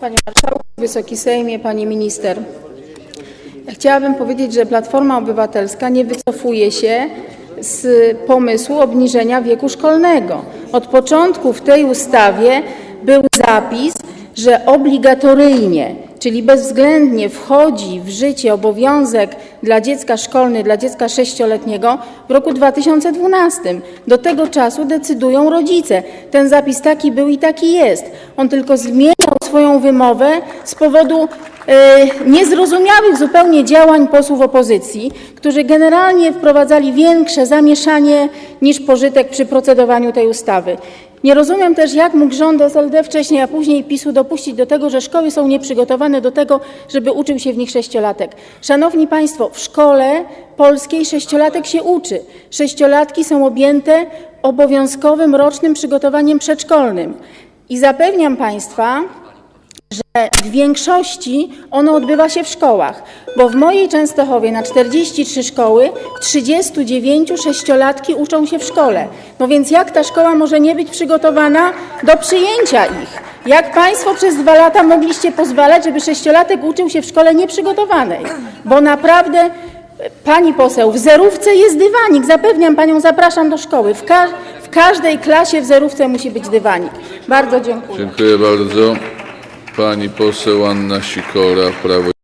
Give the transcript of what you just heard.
Panie Marszałku, Wysoki Sejmie, Pani Minister. Chciałabym powiedzieć, że Platforma Obywatelska nie wycofuje się z pomysłu obniżenia wieku szkolnego. Od początku w tej ustawie był zapis, że obligatoryjnie, czyli bezwzględnie wchodzi w życie obowiązek dla dziecka szkolny, dla dziecka sześcioletniego w roku 2012. Do tego czasu decydują rodzice. Ten zapis taki był i taki jest. On tylko zmieniał swoją wymowę z powodu e, niezrozumiałych zupełnie działań posłów opozycji, którzy generalnie wprowadzali większe zamieszanie niż pożytek przy procedowaniu tej ustawy. Nie rozumiem też, jak mógł rząd SLD wcześniej, a później PiSu dopuścić do tego, że szkoły są nieprzygotowane do tego, żeby uczył się w nich sześciolatek. Szanowni Państwo, w szkole polskiej sześciolatek się uczy. Sześciolatki są objęte obowiązkowym rocznym przygotowaniem przedszkolnym. I zapewniam Państwa, w większości ono odbywa się w szkołach, bo w mojej Częstochowie na 43 szkoły, w 39 sześciolatki uczą się w szkole. No więc jak ta szkoła może nie być przygotowana do przyjęcia ich? Jak Państwo przez dwa lata mogliście pozwalać, żeby sześciolatek uczył się w szkole nieprzygotowanej? Bo naprawdę, Pani poseł, w zerówce jest dywanik, zapewniam Panią, zapraszam do szkoły. W, ka- w każdej klasie w zerówce musi być dywanik. Bardzo dziękuję. Dziękuję bardzo. Pani poseł Anna Sikora, Prawo